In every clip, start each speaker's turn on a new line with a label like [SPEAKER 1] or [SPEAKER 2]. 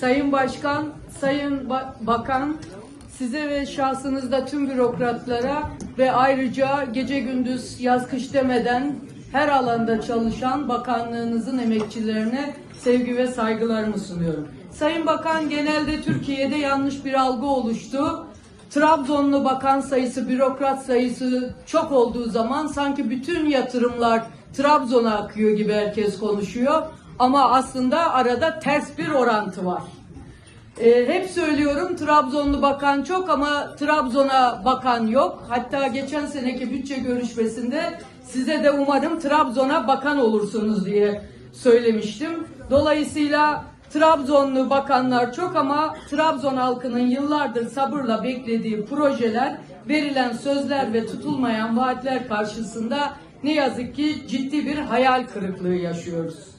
[SPEAKER 1] Sayın Başkan, Sayın Ba- Bakan, size ve şahsınızda tüm bürokratlara ve ayrıca gece gündüz yaz kış demeden her alanda çalışan bakanlığınızın emekçilerine sevgi ve saygılarımı sunuyorum. Sayın Bakan genelde Türkiye'de yanlış bir algı oluştu. Trabzonlu bakan sayısı, bürokrat sayısı çok olduğu zaman sanki bütün yatırımlar Trabzon'a akıyor gibi herkes konuşuyor. Ama aslında arada ters bir orantı var. Ee, hep söylüyorum Trabzonlu bakan çok ama Trabzon'a bakan yok. Hatta geçen seneki bütçe görüşmesinde size de umarım Trabzon'a bakan olursunuz diye söylemiştim. Dolayısıyla Trabzonlu bakanlar çok ama Trabzon halkının yıllardır sabırla beklediği projeler, verilen sözler ve tutulmayan vaatler karşısında ne yazık ki ciddi bir hayal kırıklığı yaşıyoruz.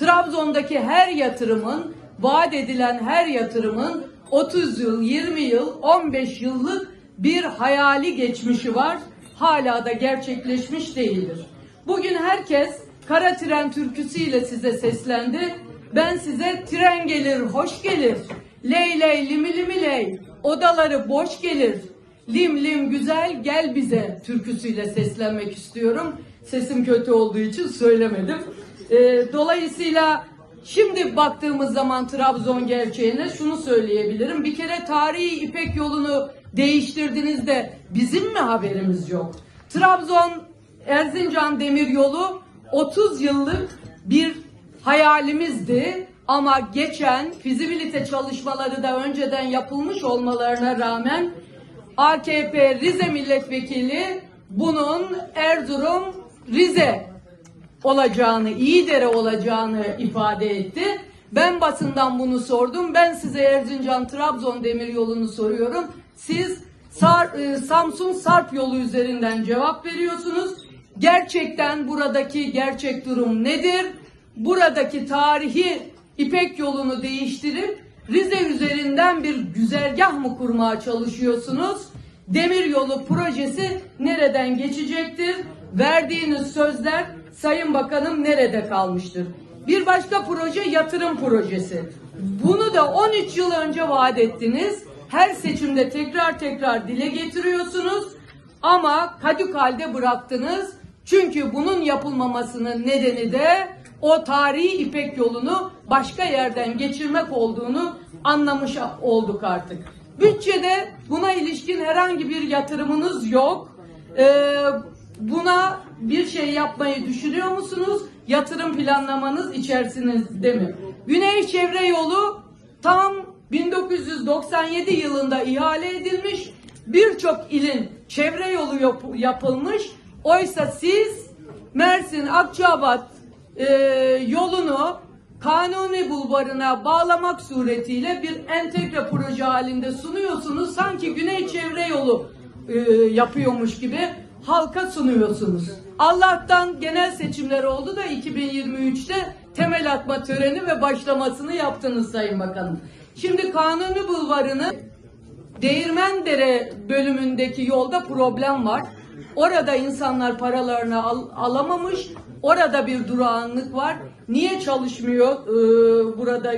[SPEAKER 1] Trabzon'daki her yatırımın, vaat edilen her yatırımın 30 yıl, 20 yıl, 15 yıllık bir hayali geçmişi var. Hala da gerçekleşmiş değildir. Bugün herkes kara tren türküsüyle size seslendi. Ben size tren gelir, hoş gelir. Ley ley limi limi ley. Odaları boş gelir. Lim lim güzel gel bize türküsüyle seslenmek istiyorum. Sesim kötü olduğu için söylemedim. Ee, dolayısıyla şimdi baktığımız zaman Trabzon gerçeğine şunu söyleyebilirim. Bir kere tarihi İpek yolunu değiştirdiğinizde bizim mi haberimiz yok? Trabzon Erzincan Demir Yolu 30 yıllık bir hayalimizdi. Ama geçen fizibilite çalışmaları da önceden yapılmış olmalarına rağmen AKP Rize Milletvekili bunun Erzurum Rize olacağını, İyidere olacağını ifade etti. Ben basından bunu sordum. Ben size Erzincan Trabzon demir yolunu soruyorum. Siz Sar, e, Samsun Sarp yolu üzerinden cevap veriyorsunuz. Gerçekten buradaki gerçek durum nedir? Buradaki tarihi İpek yolunu değiştirip Rize üzerinden bir güzergah mı kurmaya çalışıyorsunuz? Demir yolu projesi nereden geçecektir? Verdiğiniz sözler Sayın Bakanım nerede kalmıştır? Bir başka proje yatırım projesi. Bunu da 13 yıl önce vaat ettiniz. Her seçimde tekrar tekrar dile getiriyorsunuz. Ama kadük halde bıraktınız. Çünkü bunun yapılmamasının nedeni de o tarihi İpek yolunu başka yerden geçirmek olduğunu anlamış olduk artık. Bütçede buna ilişkin herhangi bir yatırımınız yok. Ee, buna bir şey yapmayı düşünüyor musunuz? Yatırım planlamanız içerisinde mi? Güney Çevre Yolu tam 1997 yılında ihale edilmiş. Birçok ilin çevre yolu yap- yapılmış. Oysa siz Mersin, Akçabat e, yolunu Kanuni Bulvarı'na bağlamak suretiyle bir entegre proje halinde sunuyorsunuz. Sanki Güney Çevre Yolu e, yapıyormuş gibi halka sunuyorsunuz. Allah'tan genel seçimler oldu da 2023'te temel atma töreni ve başlamasını yaptınız Sayın Bakanım. Şimdi Kanuni Bulvarı'nı Değirmendere bölümündeki yolda problem var. Orada insanlar paralarını al- alamamış. Orada bir durağanlık var. Niye çalışmıyor? Ee, burada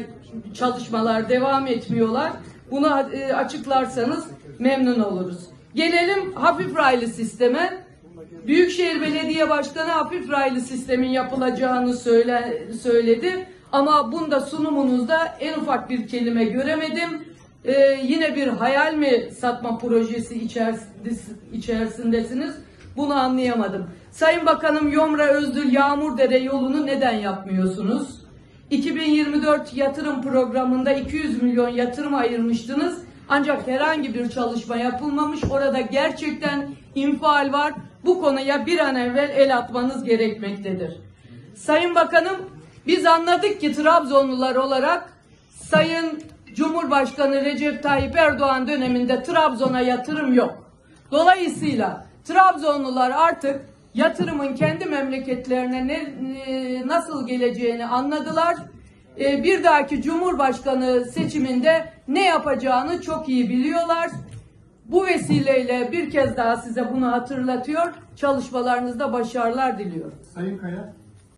[SPEAKER 1] çalışmalar devam etmiyorlar. Bunu e, açıklarsanız memnun oluruz. Gelelim hafif raylı sisteme. Büyükşehir Belediye Başkanı hafif raylı sistemin yapılacağını söyle, söyledi. Ama bunda sunumunuzda en ufak bir kelime göremedim. Ee, yine bir hayal mi satma projesi içeris- içerisindesiniz? Bunu anlayamadım. Sayın Bakanım Yomra Özdül Yağmurdere yolunu neden yapmıyorsunuz? 2024 yatırım programında 200 milyon yatırım ayırmıştınız. Ancak herhangi bir çalışma yapılmamış. Orada gerçekten infial var. Bu konuya bir an evvel el atmanız gerekmektedir. Sayın Bakanım biz anladık ki Trabzonlular olarak Sayın Cumhurbaşkanı Recep Tayyip Erdoğan döneminde Trabzon'a yatırım yok. Dolayısıyla Trabzonlular artık yatırımın kendi memleketlerine ne, e, nasıl geleceğini anladılar. E, bir dahaki Cumhurbaşkanı seçiminde ne yapacağını çok iyi biliyorlar. Bu vesileyle bir kez daha size bunu hatırlatıyor. Çalışmalarınızda başarılar diliyorum.
[SPEAKER 2] Sayın Kaya.